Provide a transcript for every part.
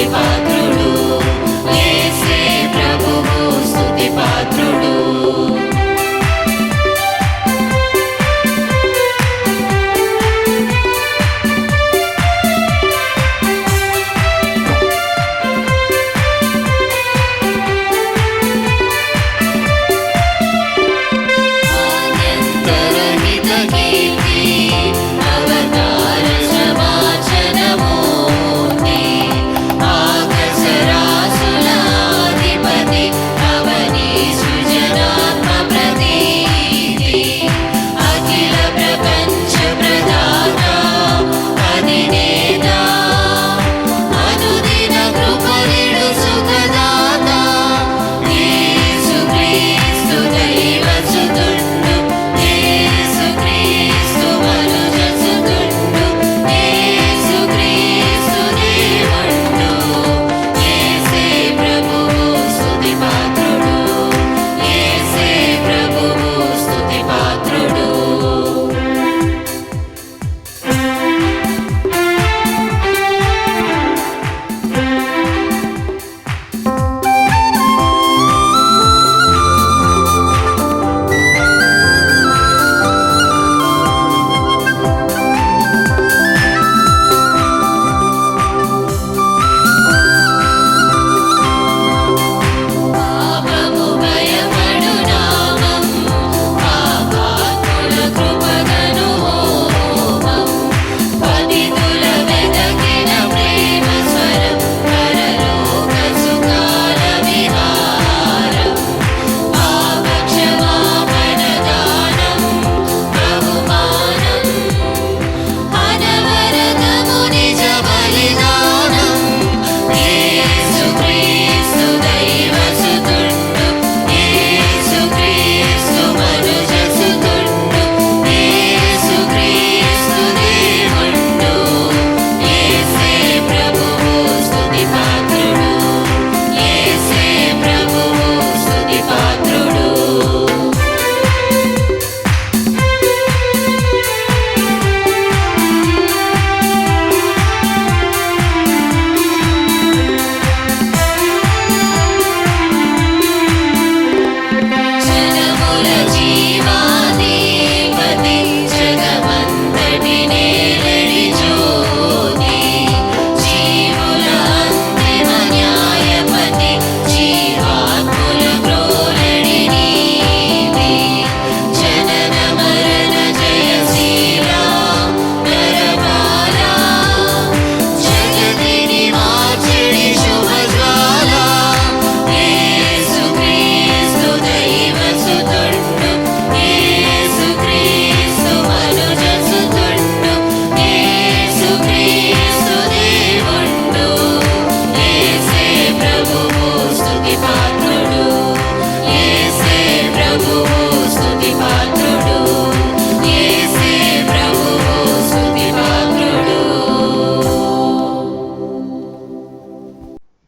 Give up.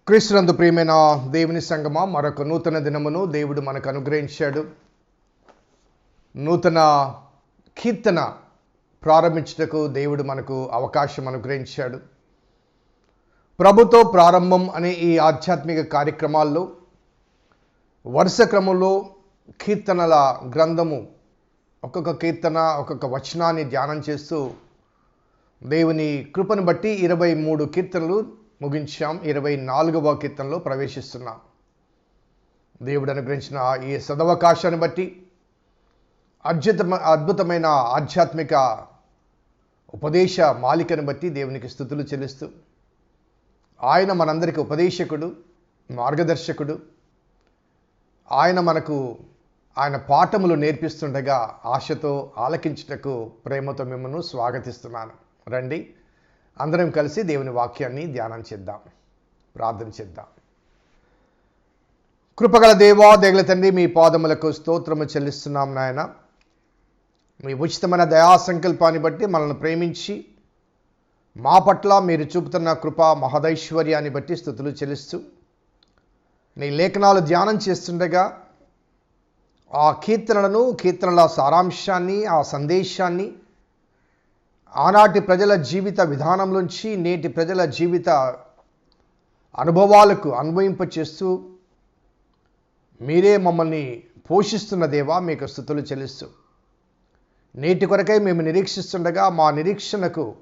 క్రీస్తునందు ప్రియమైన దేవుని సంగమ మరొక నూతన దినమును దేవుడు మనకు అనుగ్రహించాడు. నూతన కీర్తన ప్రారంభించుటకు దేవుడు మనకు అవకాశం అనుగ్రహించాడు. ప్రభుతో ప్రారంభం అనే ఈ ఆధ్యాత్మిక కార్యక్రమాల్లో వరుస క్రమంలో కీర్తనల గ్రంథము ఒక్కొక్క కీర్తన ఒక్కొక్క వచనాన్ని ధ్యానం చేస్తూ దేవుని కృపను బట్టి ఇరవై మూడు కీర్తనలు ముగించాం. ఇరవై నాలుగవ కీర్తనలో ప్రవేశిస్తున్నాం. దేవుడు అనుగ్రహించిన ఈ సదవకాశాన్ని బట్టి అద్భుత అద్భుతమైన ఆధ్యాత్మిక ఉపదేశ మాలికను బట్టి దేవునికి స్థుతులు చెల్లిస్తూ ఆయన మనందరికీ ఉపదేశకుడు మార్గదర్శకుడు. ఆయన మనకు ఆయన పాఠములు నేర్పిస్తుండగా ఆశతో ఆలకించుటకు ప్రేమతో మిమ్మల్ని స్వాగతిస్తున్నాను. రండి. అందరం కలిసి దేవుని వాక్యాన్ని ధ్యానం చేద్దాం. ప్రార్థన చేద్దాం. కృపగల దేవా దేగల తండ్రి మీ పాదములకు స్తోత్రము చెల్లిస్తున్నాం నాయన. మీ ఉచితమైన దయా సంకల్పాన్ని బట్టి మనల్ని ప్రేమించి మా పట్ల మీరు చూపుతున్న కృప మహదైశ్వర్యాన్ని బట్టి స్థుతులు చెల్లిస్తూ నీ లేఖనాలు ధ్యానం చేస్తుండగా ఆ కీర్తనలను కీర్తనల సారాంశాన్ని ఆ సందేశాన్ని ఆనాటి ప్రజల జీవిత విధానంలోంచి నేటి ప్రజల జీవిత అనుభవాలకు అనుభవింపచేస్తూ మీరే మమ్మల్ని పోషిస్తున్న దేవా మీకు స్థుతులు చెల్లిస్తూ. నేటి కొరకై మేము నిరీక్షిస్తుండగా మా నిరీక్షణకు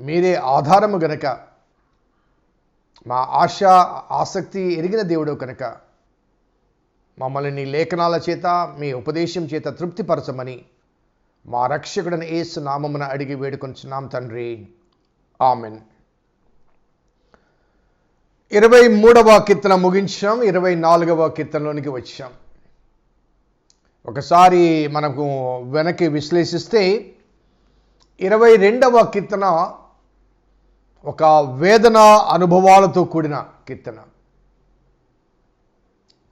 మీరే ఆధారము గనక మా ఆశ ఆసక్తి ఎరిగిన దేవుడు కనుక మమ్మల్ని నీ లేఖనాల చేత మీ ఉపదేశం చేత తృప్తిపరచమని మా రక్షకుడిని ఏసు నామమున అడిగి వేడుకొంచున్నాం తండ్రి. ఆమెన్. ఇరవై మూడవ కీర్తన ముగించాం ఇరవై నాలుగవ కీర్తనలోనికి వచ్చాం. ఒకసారి మనకు వెనక్కి విశ్లేషిస్తే ఇరవై రెండవ కీర్తన ఒక వేదన అనుభవాలతో కూడిన కీర్తన.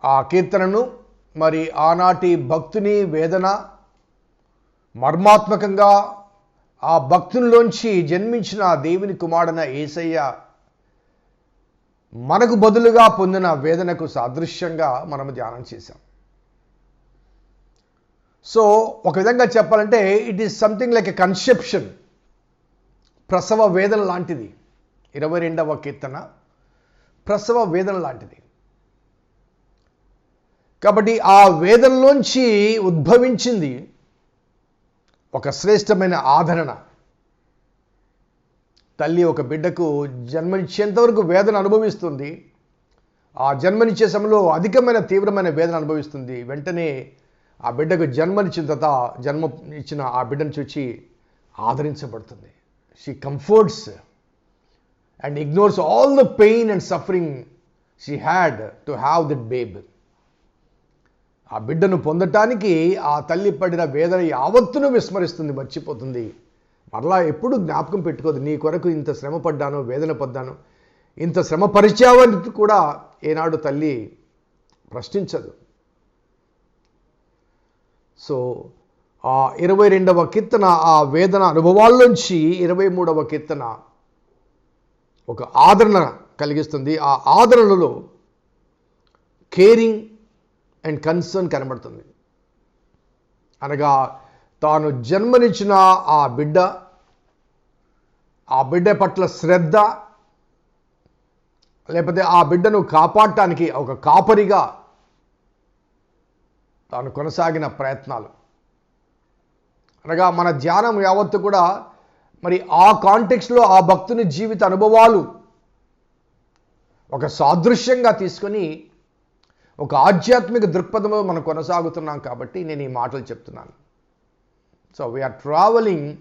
ఆ కీర్తనను మరి ఆనాటి భక్తుని వేదన మర్మాత్మకంగా ఆ భక్తుల్లోంచి జన్మించిన దేవుని కుమారుడైన ఏసయ్య మనకు బదులుగా పొందిన వేదనకు సాదృశ్యంగా మనము ధ్యానం చేశాం. సో ఒక విధంగా చెప్పాలంటే it is something like a conception ప్రసవ వేదన లాంటిది. ఇరవై రెండవ కీర్తన ప్రసవ వేదన లాంటిది. కాబట్టి ఆ వేదనలోంచి ఉద్భవించింది ఒక శ్రేష్టమైన ఆదరణ. తల్లి ఒక బిడ్డకు జన్మనిచ్చేంతవరకు వేదన అనుభవిస్తుంది. ఆ జన్మనిచ్చే సమయంలో అధికమైన తీవ్రమైన వేదన అనుభవిస్తుంది. వెంటనే ఆ బిడ్డకు జన్మనిచ్చిన తర్వాత జన్మ ఇచ్చిన ఆ బిడ్డను చూచి ఆదరించబడుతుంది. She comforts and ignores all the pain and suffering she had to have that baby ఆ బిడ్డను పొందటానికి ఆ తల్లి పడిన వేదన యావత్తును విస్మరిస్తుంది మర్చిపోతుంది. మరలా ఎప్పుడు జ్ఞాపకం పెట్టుకోదు నీ కొరకు ఇంత శ్రమ పడ్డాను వేదన పడ్డాను. ఇంత శ్రమ పరిచావని కూడా ఏనాడు తల్లి ప్రశ్నించదు. సో ఆ ఇరవై రెండవ కీర్తన ఆ వేదన అనుభవాల్లోంచి ఇరవై మూడవ కీర్తన ఒక ఆదరణ కలిగిస్తుంది. ఆ ఆదరణలో కేరింగ్ అండ్ కన్సర్న్ కనబడుతుంది. అనగా తాను జన్మనిచ్చిన ఆ బిడ్డ ఆ బిడ్డ పట్ల శ్రద్ధ లేకపోతే ఆ బిడ్డను కాపాడటానికి ఒక కాపరిగా తాను కొనసాగిన ప్రయత్నాలు. అనగా మన ధ్యానం యావత్తు కూడా మరి ఆ కాంటెక్స్లో ఆ భక్తుని జీవిత అనుభవాలు ఒక సాదృశ్యంగా తీసుకొని ఒక ఆధ్యాత్మిక దృక్పథంలో మనం కొనసాగుతున్నాం కాబట్టి నేను ఈ మాటలు చెప్తున్నాను. So we are travelling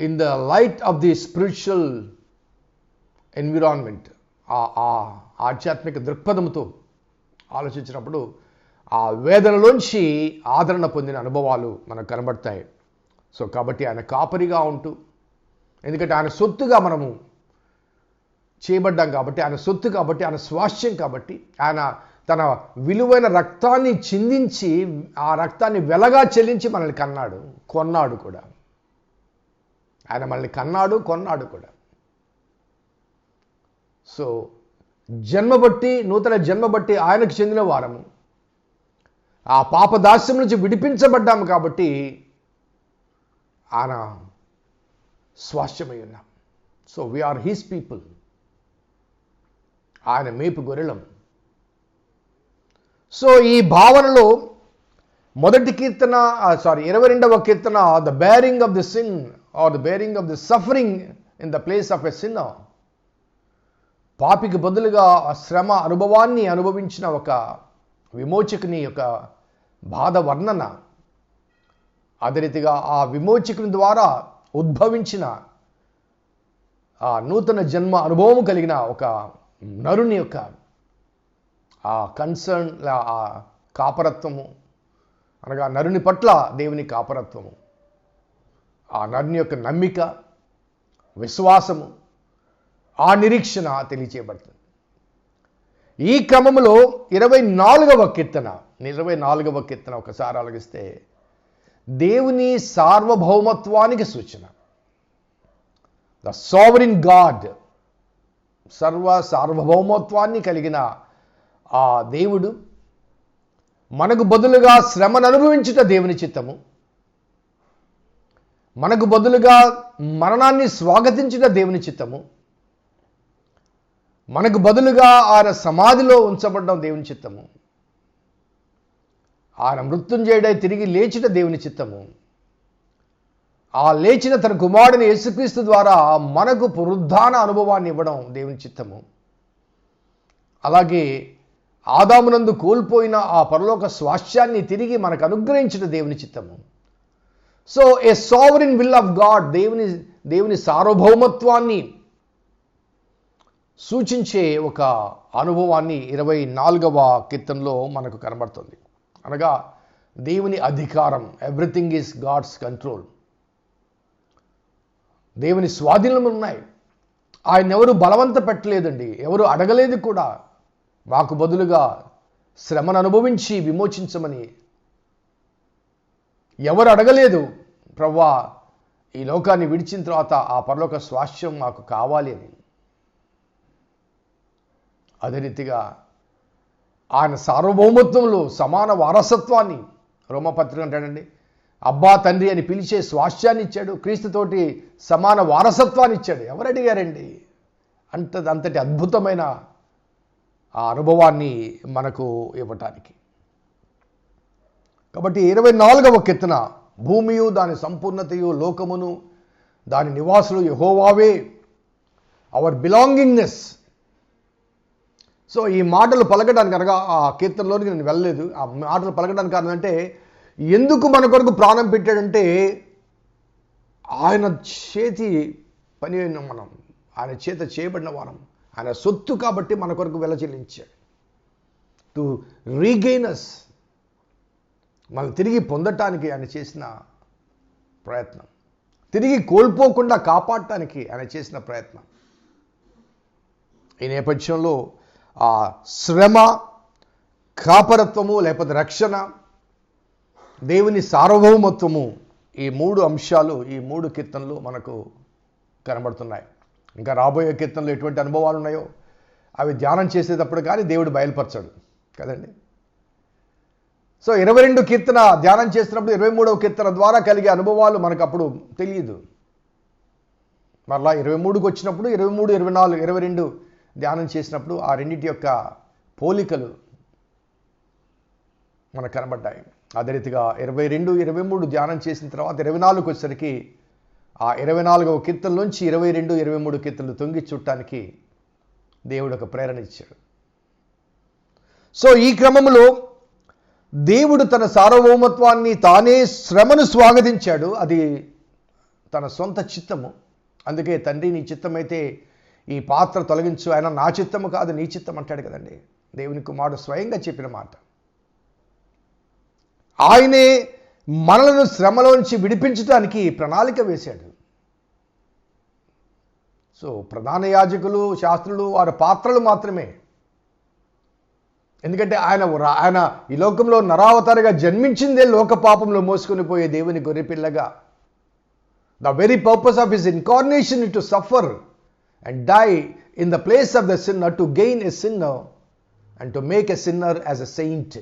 in the light of the spiritual environment ఆ ఆధ్యాత్మిక దృక్పథంతో ఆలోచించినప్పుడు ఆ వేదనలోంచి ఆదరణ పొందిన అనుభవాలు మనకు కనబడతాయి. సో కాబట్టి ఆయన కాపరిగా ఉంటూ ఎందుకంటే ఆయన సొత్తుగా మనము చేయబడ్డాం కాబట్టి ఆయన సొత్తు కాబట్టి ఆయన స్వాస్థ్యం కాబట్టి ఆయన తన విలువైన రక్తాన్ని చిందించి ఆ రక్తాన్ని వెలగా చెల్లించి మనల్ని కన్నాడు కొన్నాడు కూడా. ఆయన మనల్ని కన్నాడు కొన్నాడు కూడా. సో జన్మ బట్టి నూతన జన్మ బట్టి ఆయనకు చెందిన వారము ఆ పాపదాస్యం నుంచి విడిపించబడ్డాము కాబట్టి ఆయన స్వాస్థ్యమై ఉన్నాం. సో వీఆర్ హీస్ పీపుల్ ఆయన మేపు గొర్రెలం. సో ఈ భావనలో మొదటి కీర్తన సారీ ఇరవై రెండవ కీర్తన the bearing of the sin or the bearing of the suffering in the place of a sin పాపికి బదులుగా శ్రమ అనుభవాన్ని అనుభవించిన ఒక విమోచకుని యొక్క బాధ వర్ణన. అదే రీతిగా ఆ విమోచకుని ద్వారా ఉద్భవించిన ఆ నూతన జన్మ అనుభవం కలిగిన ఒక నరుని యొక్క ఆ కన్సర్న్ ఆ కాపరత్వము అనగా నరుని పట్ల దేవుని కాపరత్వము ఆ నరుని యొక్క నమ్మిక విశ్వాసము ఆ నిరీక్షణ తెలియచేయబడుతుంది. ఈ క్రమంలో ఇరవై నాలుగవ కీర్తన ఇరవై నాలుగవ కీర్తన ఒకసారి ఆలగిస్తే దేవుని సార్వభౌమత్వానికి సూచన. ద సావరిన్ గాడ్ సర్వ సార్వభౌమత్వాన్ని కలిగిన ఆ దేవుడు మనకు బదులుగా శ్రమను అనుభవించుట దేవుని చిత్తము. మనకు బదులుగా మరణాన్ని స్వాగతించుట దేవుని చిత్తము. మనకు బదులుగా ఆయన సమాధిలో ఉంచబడడం దేవుని చిత్తము. ఆయన మృత్యుంజయుడై తిరిగి లేచుట దేవుని చిత్తము. ఆ లేచిన తన కుమారుడిని యేసుక్రీస్తు ద్వారా మనకు పురుద్ధాన అనుభవాన్ని ఇవ్వడం దేవుని చిత్తము. అలాగే ఆదామునందు కోల్పోయిన ఆ పరలోక స్వాస్థ్యాన్ని తిరిగి మనకు అనుగ్రహించిన దేవుని చిత్తము. So a sovereign will of God దేవుని దేవుని సార్వభౌమత్వాన్ని సూచించే ఒక అనుభవాన్ని ఇరవై నాలుగవ కీర్తనలో మనకు కనబడుతుంది. అనగా దేవుని అధికారం ఎవ్రీథింగ్ ఈజ్ గాడ్స్ కంట్రోల్ దేవుని స్వాధీనములు ఉన్నాయి. ఆయన ఎవరు బలవంత పెట్టలేదండి. ఎవరు అడగలేదు కూడా. మాకు బదులుగా శ్రమను అనుభవించి విమోచించమని. ఎవరు అడగలేదు. ప్రవ్వా ఈ లోకాన్ని విడిచిన తర్వాత ఆ పరలోక స్వాస్థ్యం మాకు కావాలి అని. అదే రీతిగా ఆయన సార్వభౌమత్వంలో సమాన వారసత్వాన్ని రోమపత్రిక అంటాడండి. అబ్బా తండ్రి అని పిలిచే స్వాస్థ్యాన్ని ఇచ్చాడు క్రీస్తుతోటి సమాన వారసత్వాన్ని ఇచ్చాడు ఎవరు అడిగారండి? అంత అంతటి అద్భుతమైన ఆ అనుభవాన్ని మనకు ఇవ్వటానికి. కాబట్టి ఇరవై నాలుగవ కీర్తన భూమియు దాని సంపూర్ణతయు లోకమును దాని నివాసులు యహోవావే అవర్ బిలాంగింగ్నెస్ సో ఈ మాటలు పలకడానికి అనగా ఆ కీర్తనలోనికి నేను వెళ్ళలేదు. ఆ మాటలు పలకడానికి కారణం అంటే ఎందుకు మన కొరకు ప్రాణం పెట్టాడంటే ఆయన చేతి పని అయిన మనం ఆయన చేత చేయబడిన వారం ఆయన సొత్తు కాబట్టి మన కొరకు వెల చెల్లించాడు. టు రీగెయినస్ మనం తిరిగి పొందటానికి ఆయన చేసిన ప్రయత్నం. తిరిగి కోల్పోకుండా కాపాడటానికి ఆయన చేసిన ప్రయత్నం. ఈ నేపథ్యంలో ఆ శ్రమ కాపరత్వము లేకపోతే రక్షణ దేవుని సార్వభౌమత్వము ఈ మూడు అంశాలు ఈ మూడు కీర్తనలు మనకు కనబడుతున్నాయి. ఇంకా రాబోయే కీర్తనలు ఎటువంటి అనుభవాలు ఉన్నాయో అవి ధ్యానం చేసేటప్పుడు కానీ దేవుడు బయలుపరచాడు. కదండి? సో ఇరవై రెండు కీర్తన ధ్యానం చేసినప్పుడు ఇరవై మూడవ కీర్తన ద్వారా కలిగే అనుభవాలు మనకు అప్పుడు తెలియదు. మరలా ఇరవై మూడుకి వచ్చినప్పుడు ఇరవై మూడు ఇరవై నాలుగు ఇరవై రెండు ధ్యానం చేసినప్పుడు ఆ రెండింటి యొక్క పోలికలు మనకు కనబడ్డాయి. అదే రీతిగా ఇరవై రెండు ఇరవై మూడు ధ్యానం చేసిన తర్వాత ఇరవై నాలుగు వచ్చేసరికి ఆ ఇరవై నాలుగవ కీర్తనలోంచి ఇరవై రెండు ఇరవై మూడు కీర్తనలు తొంగి చుట్టానికి దేవుడు ఒక ప్రేరణ ఇచ్చాడు. సో ఈ క్రమంలో దేవుడు తన సార్వభౌమత్వాన్ని తానే శ్రమను స్వాగతించాడు. అది తన సొంత చిత్తము. అందుకే తండ్రి నీ చిత్తమైతే ఈ పాత్ర తొలగించు ఆయన నా చిత్తము కాదు నీ చిత్తం అంటాడు కదండి. దేవుని కుమారుడు స్వయంగా చెప్పిన మాట. ఆయనే మనలను శ్రమలోంచి విడిపించడానికి ప్రణాళిక వేశాడు. సో ప్రధాన యాజకులు శాస్త్రులు వారి పాత్రలు మాత్రమే. ఎందుకంటే ఆయన ఆయన ఈ లోకంలో నరావతారిగా జన్మించిందే లోక పాపంలో మోసుకొని పోయే దేవుని గొర్రెపిల్లగా. The very purpose of his incarnation to suffer and die in the place of the sinner to gain a sinner and to make a sinner as a saint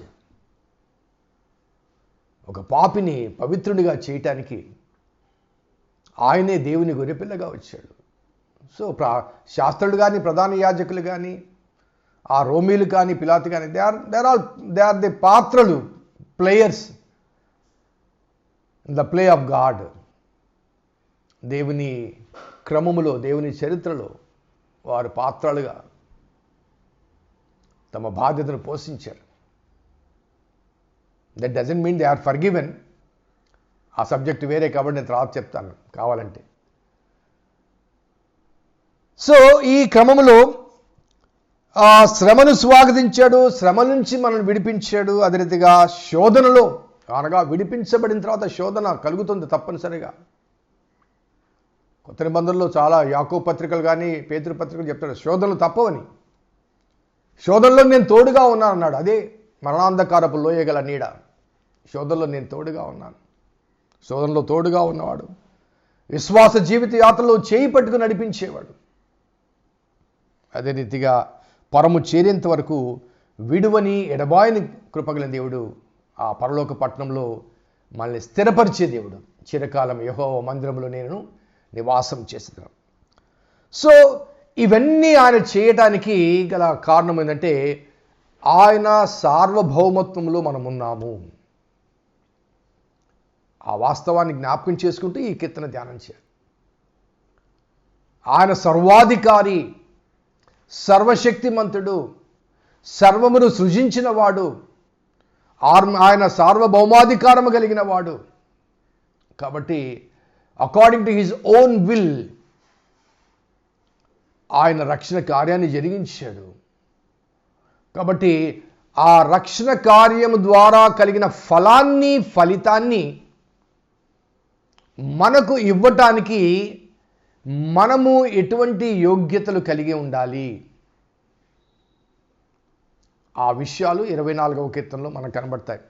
ఒక పాపిని పవిత్రుడిగా చేయటానికి ఆయనే దేవుని గొర్రెపిల్లగా వచ్చాడు. సో ప్రా శాస్త్రులు కానీ ప్రధాన యాజకులు కానీ ఆ రోమీలు కానీ పిలాతి కానీ they are they are they are the పాత్రలు players the play of God దేవుని క్రమములో దేవుని చరిత్రలో వారు పాత్రలుగా తమ బాధ్యతను పోషించారు. That doesn't mean they are forgiven ఆ సబ్జెక్ట్ వేరే కాబట్టి నేను తర్వాత చెప్తాను కావాలంటే. సో ఈ క్రమంలో ఆ శ్రమను స్వాగతించాడు శ్రమ నుంచి మనల్ని విడిపించాడు అదే రీతిగా శోధనలో అనగా విడిపించబడిన తర్వాత శోధన కలుగుతుంది తప్పనిసరిగా. కొత్త నిబంధనలో చాలా యాకో పత్రికలు కానీ పేతృ పత్రికలు చెప్తాడు శోధనలు తప్పవని. శోధనలో నేను తోడుగా ఉన్నాను అన్నాడు అదే మరణాంధకారపు లోయగల నీడ. శోధనలో నేను తోడుగా ఉన్నాను. శోధనలో తోడుగా ఉన్నవాడు విశ్వాస జీవిత యాత్రలో చేయి పట్టుకు నడిపించేవాడు. అదే రీతిగా పరము చేరేంత వరకు విడువని ఎడబాయని కృపగల దేవుడు ఆ పరలోక పట్టణంలో మనల్ని స్థిరపరిచే దేవుడు. చిరకాలం యహో మందిరంలో నేను నివాసం చేస్తున్నాను. సో ఇవన్నీ ఆయన చేయటానికి గల కారణం ఏంటంటే ఆయన సార్వభౌమత్వంలో మనం ఉన్నాము ఆ వాస్తవాన్ని జ్ఞాపకం చేసుకుంటూ ఈ కీర్తన ధ్యానం చేయాలి. ఆయన సర్వాధికారి సర్వశక్తిమంతుడు సర్వమును సృజించిన వాడు ఆర్- ఆయన సార్వభౌమాధికారము కలిగిన వాడు కాబట్టి according to his own will ఆయన రక్షణ కార్యాన్ని జరిగించాడు. కాబట్టి ఆ రక్షణ కార్యము ద్వారా కలిగిన ఫలాన్ని ఫలితాన్ని మనకు ఇవ్వటానికి మనము ఎటువంటి యోగ్యతలు కలిగి ఉండాలి? ఆ విషయాలు ఇరవై నాలుగవ కీర్తనలో మనకు కనబడతాయి.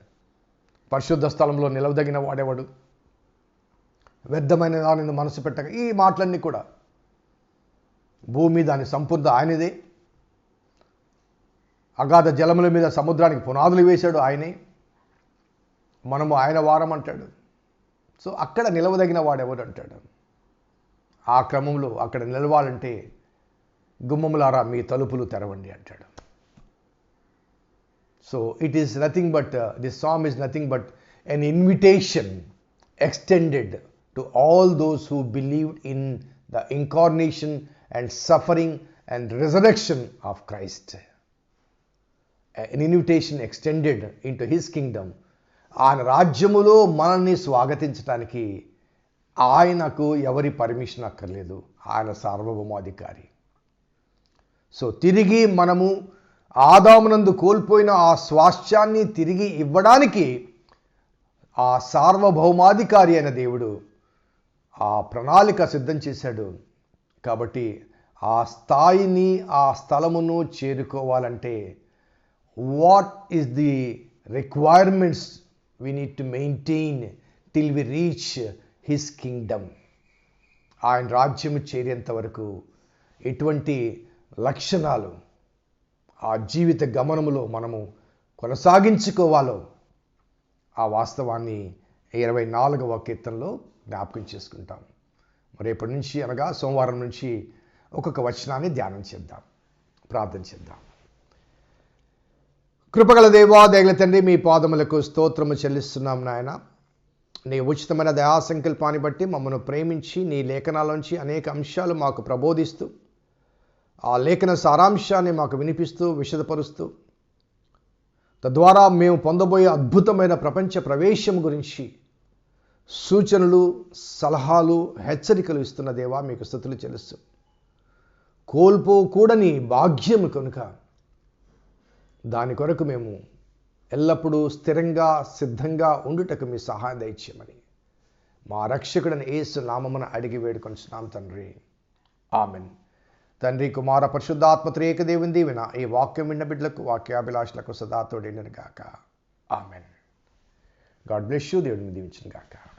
పరిశుద్ధ స్థలంలో నిలవదగిన వాడేవాడు? వ్యర్థమైన దానిని మనసు పెట్టక ఈ మాటలన్నీ కూడా. భూమి దాని సంపూర్ణ ఆయనదే. అగాధ జలముల మీద సముద్రానికి పునాదులు వేశాడు ఆయనే. మనము ఆయన వారం అంటాడు సో అక్కడ నిలవదగిన వాడెవడు అంటాడు? ఆ క్రమంలో అక్కడ నిలవాలంటే గుమ్మములారా మీ తలుపులు తెరవండి అంటాడు. So it is nothing but this song is nothing but an invitation extended to all those who believed in the incarnation and suffering and resurrection of Christ an invitation extended in to his kingdom ఆయన రాజ్యములో మనల్ని స్వాగతించడానికి ఆయనకు ఎవరి permission అక్కర్లేదు. ఆయన సార్వభౌమాధికారి. So తిరిగి మనము ఆదామునందు కోల్పోయిన ఆ స్వాస్థ్యాన్ని తిరిగి ఇవ్వడానికి ఆ సార్వభౌమాధికారి అయిన దేవుడు ఆ ప్రణాళిక సిద్ధం చేశాడు. కాబట్టి ఆ స్థాయిని ఆ స్థలమును చేరుకోవాలంటే what is the requirements we need to maintain till we reach his kingdom ఆయన రాజ్యము చేరేంత వరకు ఎటువంటి లక్షణాలు ఆ జీవిత గమనములో మనము కొనసాగించుకోవాలో ఆ వాస్తవాన్ని ఇరవై నాలుగవ కీర్తనలో జ్ఞాపకం చేసుకుంటాం. రేపటి నుంచి అనగా సోమవారం నుంచి ఒక్కొక్క వచనాన్ని ధ్యానం చేద్దాం. ప్రార్థన చేద్దాం. కృపగల దేవా దేగల తండ్రి మీ పాదములకు స్తోత్రము చెల్లిస్తున్నాం నాయన. నీ ఉచితమైన దయా సంకల్పాన్ని బట్టి మమ్మను ప్రేమించి నీ లేఖనాలోంచి అనేక అంశాలు మాకు ప్రబోధిస్తూ ఆ లేఖన సారాంశాన్ని మాకు వినిపిస్తూ విషదపరుస్తూ తద్వారా మేము పొందబోయే అద్భుతమైన ప్రపంచ ప్రవేశం గురించి సూచనలు సలహాలు హెచ్చరికలు ఇస్తున్న దేవా మీకు స్థుతులు చెల్లిస్తూ. కోల్పోకూడని భాగ్యం కనుక దాని కొరకు మేము ఎల్లప్పుడూ స్థిరంగా సిద్ధంగా ఉండుటకు మీ సహాయం దయచేయమని మా రక్షకుడని ఏసు నామమున అడిగి వేడుకొంచున్నాం తండ్రి. ఆమెన్. తండ్రి కుమార పరిశుద్ధాత్మత్రి దీవెన ఈ వాక్యం విన్న బిడ్డలకు వాక్యాభిలాషులకు సదా తోడేనను గాక. ఆమెన్. God bless you. దేవుడిని దీవించిన గాక.